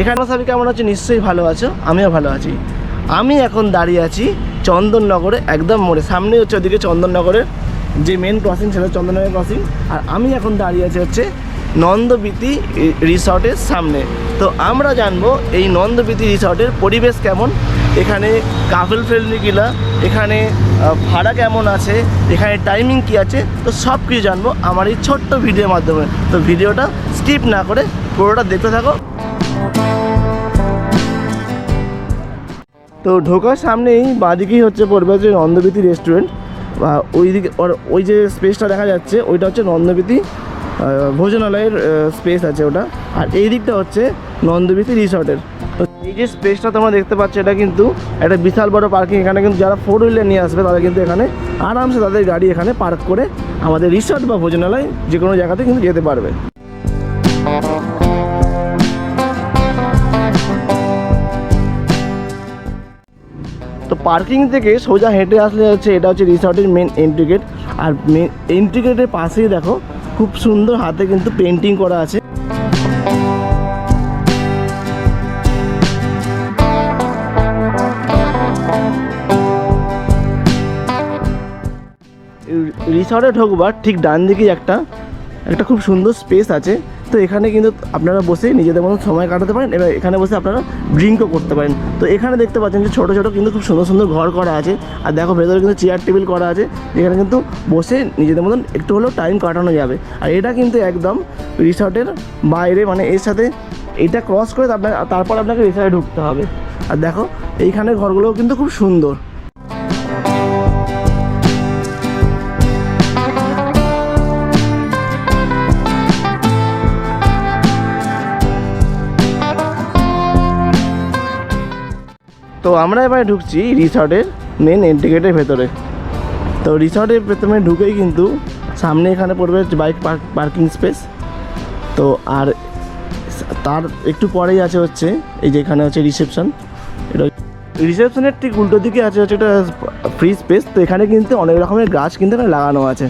এখানে সবাই কেমন আছে? নিশ্চয়ই ভালো আছো। আমিও ভালো আছি। আমি এখন দাঁড়িয়ে আছি চন্দননগরে, একদম মোড়ে। সামনে হচ্ছে ওদিকে চন্দননগরের যে মেন ক্রসিং সেটা চন্দননগর ক্রসিং আর আমি এখন দাঁড়িয়ে আছি হচ্ছে নন্দবিতি রিসর্টের সামনে। তো আমরা জানব এই নন্দবিতি রিসর্টের পরিবেশ কেমন? এখানে কাপল ফ্রেন্ডলি কিলা? এখানে ভাড়া কেমন আছে? এখানে টাইমিং কি আছে? তো সব কিছু জানব আমার এই ছোট্ট ভিডিওর মাধ্যমে। তো ভিডিওটা স্কিপ না করে পুরোটা দেখতে থাকো। তো ঢোকার সামনেই বাদিকেই হচ্ছে পড়বে হচ্ছে নন্দবিতি রেস্টুরেন্ট বা ওই দিকে ওই যে স্পেসটা দেখা যাচ্ছে, ওইটা হচ্ছে নন্দবিতি ভোজনালয়ের স্পেস আছে ওটা। আর এই দিকটা হচ্ছে নন্দবিতি রিসর্টের। তো এই যে স্পেসটা তোমরা দেখতে পাচ্ছ, এটা কিন্তু একটা বিশাল বড় পার্কিং এখানে কিন্তু যারা ফোর হুইলার নিয়ে আসবে তারা কিন্তু এখানে আরামসে তাদের গাড়ি এখানে পার্ক করে আমাদের রিসর্ট বা ভোজনালয় যে কোনো জায়গাতে কিন্তু যেতে পারবে। তো পার্কিং থেকে সোজা হেঁটে আসলে হচ্ছে এটা হচ্ছে রিসর্টের মেন এন্ট্রি গেট আর মেন এন্ট্রি গেটের পাশেই দেখো, খুব সুন্দর হাতে কিন্তু পেন্টিং করা আছে। রিসর্টে ঢোকবার ঠিক ডান দিকে একটা একটা খুব সুন্দর স্পেস আছে। তো এখানে কিন্তু আপনারা বসে নিজেদের মতো সময় কাটাতে পারেন এবার এখানে বসে আপনারা ড্রিঙ্কও করতে পারেন। তো এখানে দেখতে পাচ্ছেন যে ছোটো ছোটো কিন্তু খুব সুন্দর সুন্দর ঘর করা আছে। আর দেখো ভেতরে কিন্তু চেয়ার টেবিল করা আছে। যেখানে কিন্তু বসে নিজেদের মতন একটু হলেও টাইম কাটানো যাবে। আর এটা কিন্তু একদম রিসর্টের বাইরে মানে এর সাথে এটা ক্রস করে তারপর আপনাকে রিসর্টে ঢুকতে হবে। আর দেখো এইখানে ঘরগুলোও কিন্তু খুব সুন্দর। তো আমরা এবারে ঢুকছি রিসর্টের মেন এন্ট্রি গেটের ভেতরে। তো রিসর্টের প্রথমে ঢুকেই কিন্তু সামনে এখানে পড়বে বাইক পার্ক পার্কিং স্পেস তো আর তার একটু পরেই আছে হচ্ছে, এই যে এখানে হচ্ছে রিসেপশন এটা রিসেপশনের ঠিক উল্টো দিকে আছে হচ্ছে একটা ফ্রি স্পেস তো এখানে কিন্তু অনেক রকমের গাছ কিন্তু এখানে লাগানো আছে।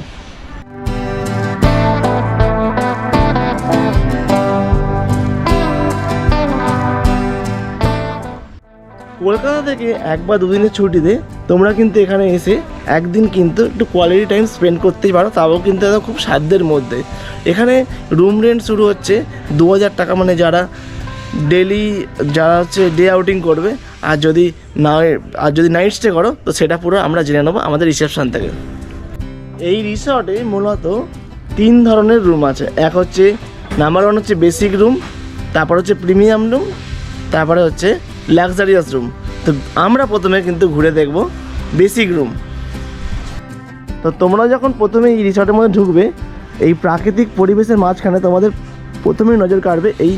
কলকাতা থেকে এক বা দুদিনের ছুটিতে তোমরা কিন্তু এখানে এসে একদিন কিন্তু একটু কোয়ালিটি টাইম স্পেন্ড করতেই পারো, তাও কিন্তু একদম খুব সাধ্যের মধ্যে। এখানে রুম রেন্ট শুরু হচ্ছে দু হাজার টাকা মানে যারা ডেলি যারা হচ্ছে ডে আউটিং করবে, আর যদি না আর যদি নাইট স্টে করো, তো সেটা পুরো আমরা জেনে নেব আমাদের রিসেপশন থেকে। এই রিসর্টে মূলত তিন ধরনের রুম আছে। এক হচ্ছে নাম্বার ওয়ান হচ্ছে বেসিক রুম তারপর হচ্ছে প্রিমিয়াম রুম তারপরে হচ্ছে লাক্সারিয়াস রুম তো আমরা প্রথমে কিন্তু ঘুরে দেখব বেসিক রুম তো তোমরা যখন প্রথমে এই রিসর্টের মধ্যে ঢুকবে, এই প্রাকৃতিক পরিবেশের মাঝখানে তোমাদের প্রথমে নজর কাড়বে এই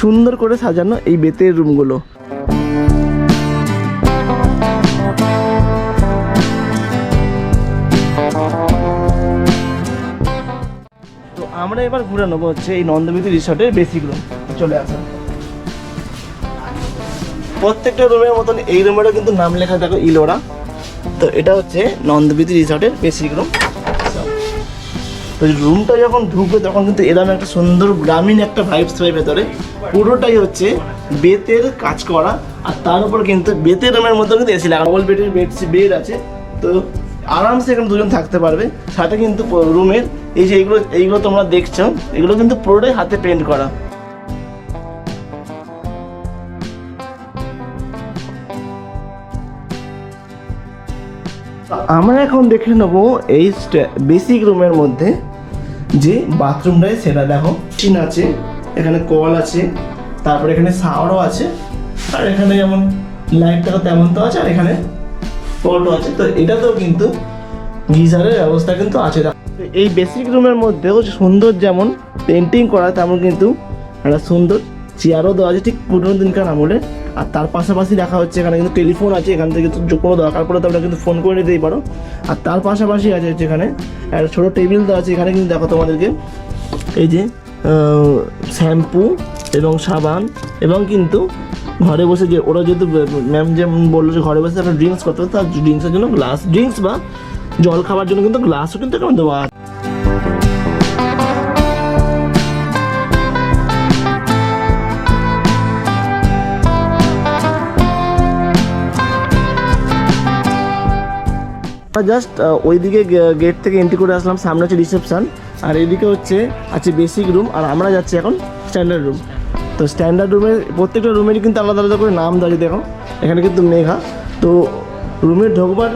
সুন্দর করে সাজানো এই বেতের রুমগুলো তো আমরা এবার ঘুরে নেব হচ্ছে এই নন্দবিতি রিসর্টের বেসিক রুম চলে আসা। প্রত্যেকটা রুমের মতন এই রুমেরও কিন্তু নাম লেখা দেখো ইলোরা। তো এটা হচ্ছে নন্দবিতি রিসর্টের বেসিক রুম তো রুমটা যখন ঢুকবে, তখন কিন্তু এরকম একটা সুন্দর গ্রামীণ একটা ভাইবস পাই ভেতরে। পুরোটাই হচ্ছে বেতের কাজ করা। আর তার উপর কিন্তু বেতের রুমের মতো কিন্তু এসি লাগা ডবল বেডের বেড বেড আছে। তো আরামসে এখানে দুজন থাকতে পারবে। সাথে কিন্তু রুমের এই যে এইগুলো এইগুলো তোমরা দেখছ, এগুলো কিন্তু পুরোটাই হাতে পেন্ট করা। আমরা এখন দেখে নেব এই বেসিক রুমের মধ্যে যে বাথরুমটাই সেটা। দেখো চিন আছে, এখানে কল আছে, তারপরে এখানে শাওয়ারও আছে, আর এখানে যেমন লাইটটাও তেমন তো আছে, আর এখানে পটও আছে। তো এটাতেও কিন্তু গিজারের ব্যবস্থা কিন্তু আছে। এই বেসিক রুমের মধ্যেও সুন্দর যেমন পেন্টিং করা, তেমন কিন্তু একটা সুন্দর চেয়ারও দেওয়া আছে, ঠিক পুরোনো দিনকার আমলে। আর তার পাশাপাশি দেখা হচ্ছে এখানে কিন্তু টেলিফোন আছে, এখান থেকে তো যে কোনো দরকার পড়লে তোমরা কিন্তু ফোন করে নিতেই পারো। আর তার পাশাপাশি আছে হচ্ছে এখানে একটা ছোটো টেবিল দেওয়া আছে, এখানে কিন্তু দেখো তোমাদেরকে, এই যে শ্যাম্পু এবং সাবান এবং কিন্তু ঘরে বসে যে ওরা যেহেতু, ম্যাম যেমন বলল যে ঘরে বসে একটা ড্রিঙ্কস করতে হবে, তার ড্রিঙ্কসের জন্য গ্লাস ড্রিঙ্কস বা জল খাওয়ার জন্য কিন্তু গ্লাসও কিন্তু এখানে দেওয়া আছে। জাস্ট ওইদিকে গেট থেকে এন্ট্রি করে আসলাম, সামনে হচ্ছে রিসেপশন আর এদিকে হচ্ছে, আছে বেসিক রুম আর আমরা যাচ্ছি এখন স্ট্যান্ডার্ড রুম তো স্ট্যান্ডার্ড রুমের প্রত্যেকটা রুমেরই কিন্তু আলাদা আলাদা করে নাম দাঁড়িয়ে দেখো। এখানে কিন্তু মেঘা। তো রুমে ঢোকবার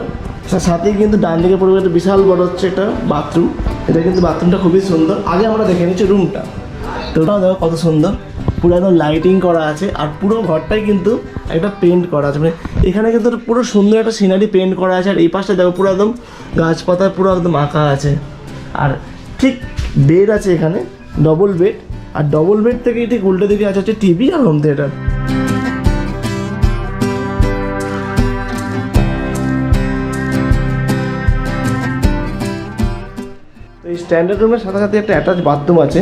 সাথেই কিন্তু ডান দিকে পড়বে একটা বিশাল বড় হচ্ছে একটা বাথরুম এটা কিন্তু বাথরুমটা খুবই সুন্দর। আগে আমরা দেখে নিচ্ছি রুমটা তো ওটাও দেখো কত সুন্দর। পুরো একদম লাইটিং করা আছে আর পুরো ঘরটাই কিন্তু একটা পেন্ট করা আছে। মানে এখানে কিন্তু পুরো সুন্দর একটা সিনারি পেন্ট করা আছে আর এই পাশটা দেখো পুরো একদম গাছপাতা পুরো একদম আঁকা আছে। আর ঠিক বেড আছে এখানে ডবল বেড আর ডবল বেড থেকে ঠিক উল্টো দিকে আছে হচ্ছে টিভি আর হোম থিয়েটার স্ট্যান্ডার্ড রুমের সাথে সাথে একটা অ্যাটাচ বাথরুম আছে।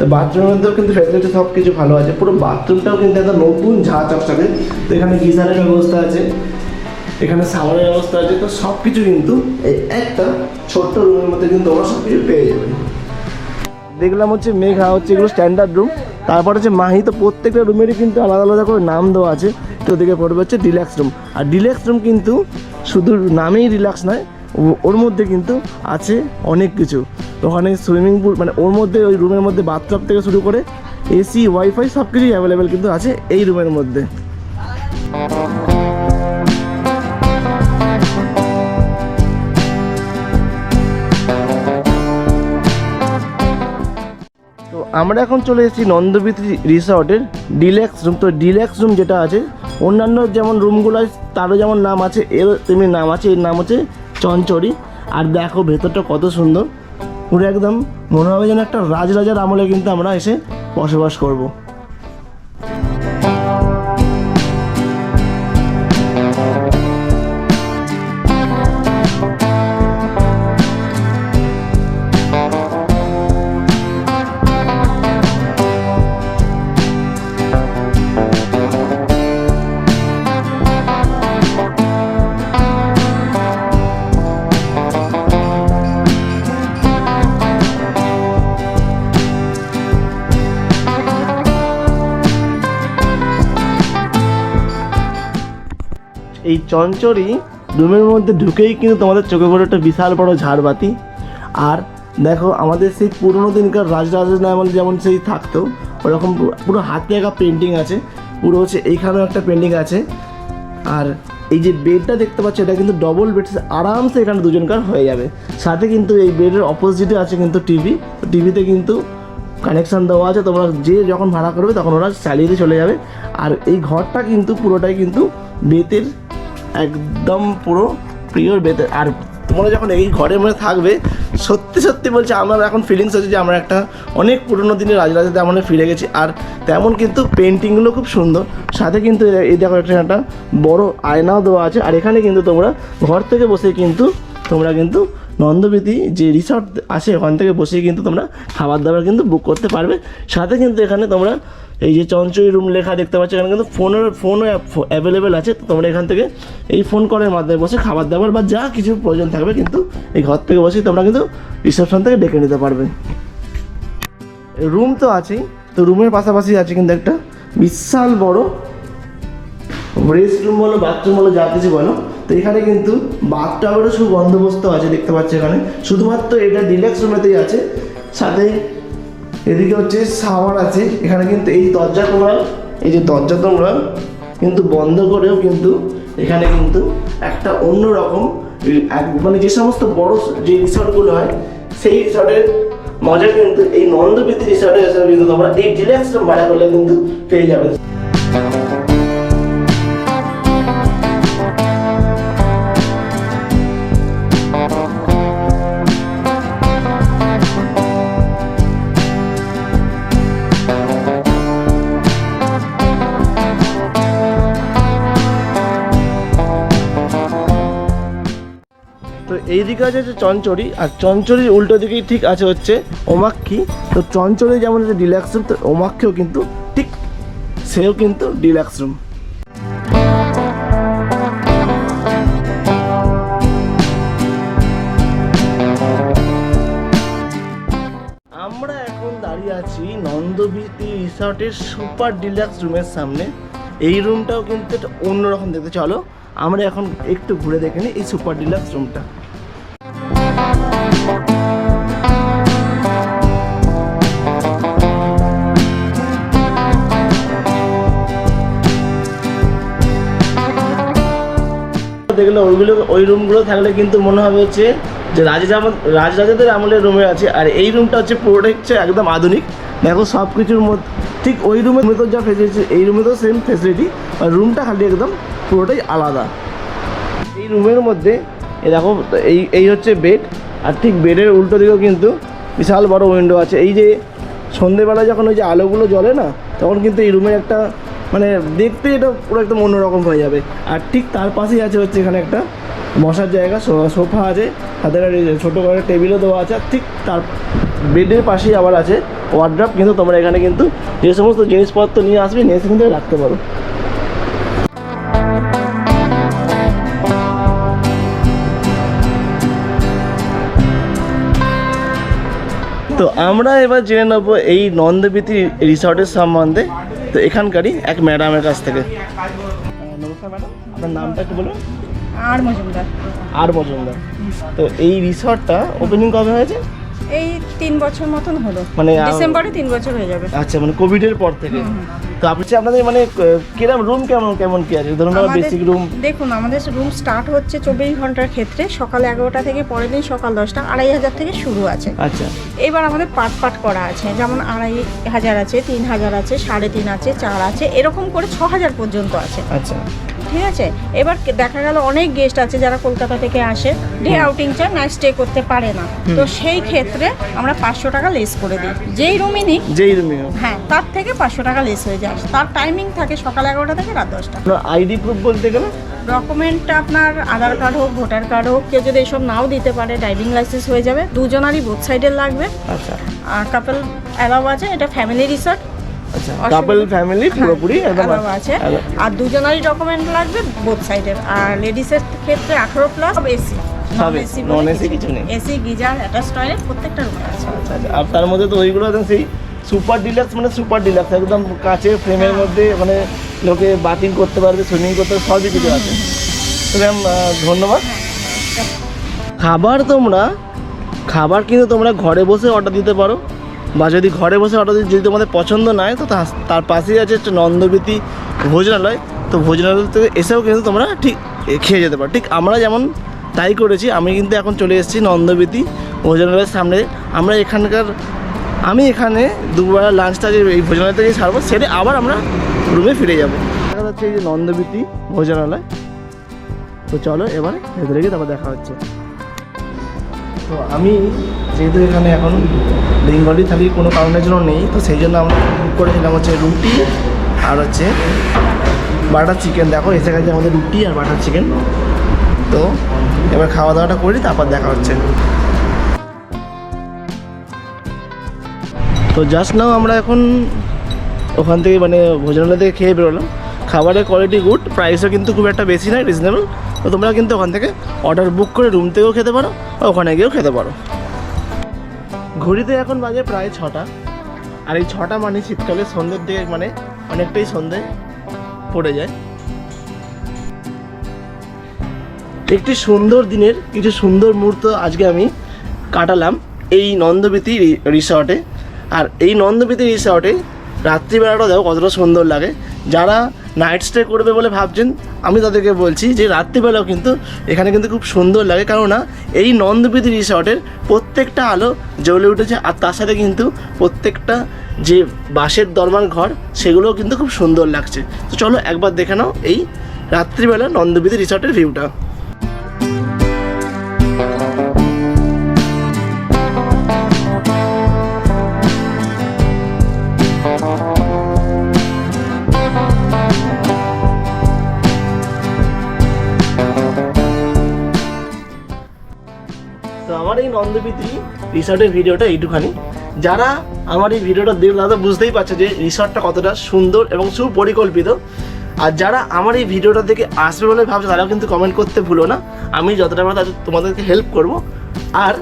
তো বাথরুমের মধ্যেও কিন্তু ফ্যাসিলিটি সব কিছু ভালো আছে। পুরো বাথরুমটাও কিন্তু একটা নতুন ঝা চকচকে তো এখানে গিজারের ব্যবস্থা আছে, এখানে সাবানের ব্যবস্থা আছে, তো সব কিছু কিন্তু এই একটা ছোট্ট রুমের মধ্যে কিন্তু তোমরা সব কিছু পেয়ে যাবে। দেখলাম হচ্ছে মেঘা হচ্ছে এগুলো স্ট্যান্ডার্ড রুম তারপর হচ্ছে মাহি, তো প্রত্যেকটা রুমেরই কিন্তু আলাদা আলাদা করে নাম দেওয়া আছে। তো ওদিকে পড়বে হচ্ছে ডিল্যাক্স রুম আর ডিল্যাক্স রুম কিন্তু শুধু নামেই রিল্যাক্স নয় ওর মধ্যে কিন্তু আছে অনেক কিছু। ওখানে সুইমিং পুল মানে ওর মধ্যে ওই রুমের মধ্যে বাথটাব থেকে শুরু করে এসি ওয়াইফাই সব কিছুই অ্যাভেলেবেল কিন্তু আছে এই রুমের মধ্যে। তো আমরা এখন চলে এসেছি নন্দবিতি রিসর্টের ডিল্যাক্স রুম। তো ডিল্যাক্স রুম যেটা আছে, অন্যান্য যেমন রুমগুলো আছে, তারও যেমন নাম আছে, এর তেমনি নাম আছে, এর নাম হচ্ছে চঞ্চড়ি আর দেখো ভেতরটা কত সুন্দর। পুরো একদম মনে হবে যেন একটা রাজরাজার আমলে কিন্তু আমরা এসে বসবাস করব। এই চঞ্চড়ি রুমের মধ্যে ঢুকেই কিন্তু তোমাদের চোখে পড়ে একটা বিশাল বড় ঝাড়বাতি। আর দেখো আমাদের সেই পুরোনো দিনকার রাজরাজের আমল যেমন সেই থাকতো, ওরকম পুরো- হাতে আঁকা পেন্টিং আছে, পুরো হচ্ছে এইখানেও একটা পেন্টিং আছে। আর এই যে বেডটা দেখতে পাচ্ছ, এটা কিন্তু ডবল বেড আরামসে এখানে দুজনকার হয়ে যাবে। সাথে কিন্তু এই বেডের অপোজিটে আছে কিন্তু টিভি টিভিতে কিন্তু কানেকশান দেওয়া আছে, তোমরা যে যখন ভাড়া করবে তখন ওরা চালিয়ে চলে যাবে। আর এই ঘরটা কিন্তু পুরোটাই কিন্তু বেতের একদম পুরো প্রিয় বেতের আর তোমরা যখন এই ঘরের মধ্যে থাকবে, সত্যি সত্যি বলছে, আমার এখন ফিলিংস হচ্ছে যে, আমরা একটা অনেক পুরনো দিনের রাজরাজাতে আমরা ফিরে গেছি। আর তেমন কিন্তু পেন্টিংগুলো খুব সুন্দর। সাথে কিন্তু এই দেখো একটা একটা বড় আয়নাও দেওয়া আছে। আর এখানে কিন্তু তোমরা ঘর থেকে বসে কিন্তু, তোমরা কিন্তু নন্দবিতি যে রিসর্ট আছে, ওখান থেকে বসে কিন্তু তোমরা খাবার দাবার কিন্তু বুক করতে পারবে। সাথে কিন্তু এখানে তোমরা এই যে চঞ্চই রুম লেখা দেখতে পাচ্ছ এখানে কিন্তু ফোনের ফোনও অ্যাভেলেবেল আছে। তো তোমরা এখান থেকে এই ফোন কলের মাধ্যমে বসে খাবার দাবার বা যা কিছু প্রয়োজন থাকবে কিন্তু এই ঘর থেকে বসেই তোমরা কিন্তু রিসেপশন থেকে ডেকে নিতে পারবে। রুম তো আছেই, তো রুমের পাশাপাশি আছে কিন্তু একটা বিশাল বড় রেস্ট রুম বলো বাথরুম বলো, যা কিছু বলো। তো এখানে কিন্তু বাথটাবেরও সব বন্দোবস্ত আছে দেখতে পাচ্ছ এখানে। শুধুমাত্র এটা ডিলাক্স রুমেতেই আছে। সাথে এদিকে হচ্ছে সাওয়ার আছে, এখানে কিন্তু এই দরজা তোমরা এই যে দরজা তোমরা কিন্তু বন্ধ করেও কিন্তু এখানে কিন্তু একটা অন্য রকম মানে যে সমস্ত বড় যে রিসর্টগুলো হয়, সেই রিসর্টের মজা কিন্তু এই নন্দবিতি রিসর্টে কিন্তু তোমরা এই ডিলাক্স ভাড়া করলে কিন্তু পেয়ে যাবে। এই দিকে আছে হচ্ছে চঞ্চড়ি আর চঞ্চড়ির উল্টো দিকেই ঠিক আছে হচ্ছে ওমাক্ষী তো চঞ্চড়ি যেমন হচ্ছে ডিলাক্স রুম তো ওমাক্ষীও কিন্তু ঠিক সেও কিন্তু ডিলাক্স রুম আমরা এখন দাঁড়িয়ে আছি নন্দবিতি রিসর্টের সুপার ডিলাক্স রুমের সামনে। এই রুমটাও কিন্তু একটা অন্যরকম দেখতে। চলো, আমরা এখন একটু ঘুরে দেখে নিই এই সুপার ডিলাক্স রুমটা দেখলে ওইগুলো, ওই রুমগুলো থাকলে কিন্তু মনে হবে হচ্ছে যে রাজা রাজরাজাদের আমলের রুমে আছে। আর এই রুমটা হচ্ছে পুরোটাই হচ্ছে একদম আধুনিক। দেখো সব কিছুর মধ্যে, ঠিক ওই রুমের মতো যা ফেসিলিটি এই রুমে তো সেম ফেসিলিটি আর রুমটা খালি একদম পুরোটাই আলাদা। এই রুমের মধ্যে, এ দেখো, এই এই হচ্ছে বেড আর ঠিক বেডের উল্টো দিকেও কিন্তু বিশাল বড় উইন্ডো আছে। এই যে সন্ধেবেলা যখন ওই যে আলোগুলো জ্বলে না, তখন কিন্তু এই রুমের একটা মানে দেখতে এটা পুরো একদম অন্যরকম হয়ে যাবে। আর ঠিক তার পাশেই আছে হচ্ছে এখানে একটা বসার জায়গা সোফা আছে, তাদের ছোটো করে টেবিলও দেওয়া আছে, আর ঠিক তার বেডের পাশেই আবার আছে ওয়ার্ড্রাপ কিন্তু তোমরা এখানে কিন্তু যে সমস্ত জিনিসপত্র নিয়ে আসবে, নিয়ে এসে কিন্তু রাখতে পারো। তো আমরা এবার জেনে নেব এই নন্দবীতি রিসর্টের সম্বন্ধে। তো এখানকারই এক ম্যাডামের কাছ থেকে। নমস্কার ম্যাডাম আপনার নামটা একটু বলুন। আর মজুমদার। আর মজুমদার। তো এই রিসর্টটা ওপেনিং কবে হয়েছে? এই তিন বছর মতন হলো। মানে ডিসেম্বরে তিন বছর হয়ে যাবে। আচ্ছা মানে কোভিডের পর থেকে। তো আপনি আপনাদের মানে কিরম রুম কেমন কেমন কি আছে? ধরুন বেসিক রুম দেখুন আমাদের রুম স্টার্ট হচ্ছে চব্বিশ ঘণ্টার ক্ষেত্রে। সকাল এগারোটা থেকে পরের দিন সকাল দশটা আড়াই হাজার থেকে শুরু আছে। আচ্ছা। এবার আমাদের পার্ট পার্ট করা আছে যেমন আড়াই হাজার আছে তিন হাজার আছে সাড়ে তিন আছে চার আছে এরকম করে ছ হাজার পর্যন্ত আছে। আচ্ছা। ঠিক আছে? এবার দেখা গেল অনেক গেস্ট আছে যারা কলকাতা থেকে আসে। ডে আউটিং চায় নাইট স্টে করতে পারে না। তো সেই ক্ষেত্রে আমরা পাঁচশো টাকা লেস করে দিই। যেই রুমই নিই যেই রুমে হ্যাঁ তার থেকে পাঁচশো টাকা লেস হয়ে যায়। তার টাইমিং থাকে সকাল এগারোটা থেকে রাত দশটা। আইডি প্রুফ বলতে গেলে? ডকুমেন্টটা আপনার আধার কার্ড হোক ভোটার কার্ড হোক কেউ যদি এসব নাও দিতে পারে ড্রাইভিং লাইসেন্স হয়ে যাবে। দুজনারই বোথ সাইডের লাগবে। আচ্ছা। আর কাপল অ্যালাউ আছে এটা ফ্যামিলি রিসর্ট আচ্ছা কাপল ফ্যামিলি পুরোপুরি আছে। আর দুজনারই ডকুমেন্ট লাগবে বোথ সাইডের আর লেডিসের ক্ষেত্রে আঠারো প্লাস এসি AC, non-AC কিছু নেই। এসি গিজার অ্যাটাচ টয়লেট প্রত্যেকটা রুমে আছে। আচ্ছা, আচ্ছা। আর তার মধ্যে তো ওইগুলো সেই সুপার ডিলাক্স মানে সুপার ডিলাক্স একদম কাচের ফ্রেমের মধ্যে মানে লোকে বাতিল করতে পারবে সুইমিং করতে পারবে, সবই কিছু আছে। তো ম্যাম ধন্যবাদ। খাবার তোমরা, খাবার কিন্তু তোমরা ঘরে বসে অর্ডার দিতে পারো। বা যদি ঘরে বসে অর্ডার দিতে যদি তোমাদের পছন্দ না হয় তো তার পাশেই আছে হচ্ছে নন্দবীতি ভোজনালয়। তো ভোজনালয় থেকে এসেও কিন্তু তোমরা ঠিক খেয়ে যেতে পারো। ঠিক আমরা যেমন তাই করেছি, আমি কিন্তু এখন চলে এসেছি নন্দবীতি ভোজনালয়ের সামনে। আমরা এখানকার আমি এখানে দুবেলা লাঞ্চটা যে এই ভোজনালয় থেকে সারবো সেরে আবার আমরা রুমে ফিরে যাব। দেখা যাচ্ছে এই যে নন্দবীতি ভোজনালয়। তো চলো এবার ভেতরে গিয়ে তারপর দেখা হচ্ছে। তো আমি যেহেতু এখানে এখন বেঙ্গলি থালি কোনো কারণের জন্য নেই, তো সেই জন্য আমরা বুক করেছিলাম হচ্ছে রুটি আর হচ্ছে বাটার চিকেন। দেখো, এসে গেছে আমাদের রুটি আর বাটার চিকেন। তো এবার খাওয়া দাওয়াটা করি তারপর দেখা হচ্ছে। তো জাস্ট নাও আমরা এখন ওখান থেকে মানে ভোজনালয় থেকে খেয়ে বেরোলাম। খাবারের কোয়ালিটি গুড প্রাইসও কিন্তু খুব একটা বেশি নয় রিজনেবল তো তোমরা কিন্তু ওখান থেকে অর্ডার বুক করে রুম থেকেও খেতে পারো ওখানে গিয়েও খেতে পারো। ঘড়িতে এখন বাজে প্রায় ছটা। আর এই ছটা মানে শীতকালে সন্ধ্যের দিকে মানে অনেকটাই সন্ধে পড়ে যায়। একটি সুন্দর দিনের, কিছু সুন্দর মুহূর্ত আজকে আমি কাটালাম এই নন্দবীতি রিসর্টে আর এই নন্দবীতি রিসর্টে রাত্রিবেলাটা দেখো কতটা সুন্দর লাগে। যারা নাইট স্টে করবে বলে ভাবছেন, আমি তাদেরকে বলছি যে রাত্রিবেলাও কিন্তু এখানে কিন্তু খুব সুন্দর লাগে। কেননা এই নন্দবীতি রিসর্টের প্রত্যেকটা আলো জ্বলে উঠেছে, আর তার সাথে কিন্তু প্রত্যেকটা যে বাঁশের দরবার ঘর, সেগুলোও কিন্তু খুব সুন্দর লাগছে। তো চলো একবার দেখে নাও এই রাত্রিবেলা নন্দবীতি রিসর্টের ভিউটা তো আমার এই নন্দবীতি রিসর্টের ভিডিওটা এইটুখানি। যারা আমার এই ভিডিওটা দেখবে তারা বুঝতেই পারছে যে রিসর্টটা কতটা সুন্দর এবং সুপরিকল্পিত। আর যারা আমার এই ভিডিওটা দেখে আসবে বলে ভাবছে, তারাও কিন্তু কমেন্ট করতে ভুলো না। আমি যতটা তাদের তোমাদেরকে হেল্প করব। আর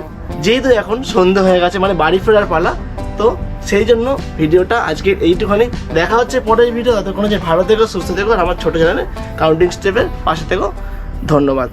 যেহেতু এখন সন্ধ্যে হয়ে গেছে মানে বাড়ি ফেরার পালা, তো সেই জন্য ভিডিওটা আজকে এইটুখানি। দেখা হচ্ছে পরের ভিডিও। ততক্ষণ যে ভালো থেকো, সুস্থ থেকো, আর আমার ছোটো চ্যানেলে কাউন্টিং স্টেপের পাশে থেকো। ধন্যবাদ।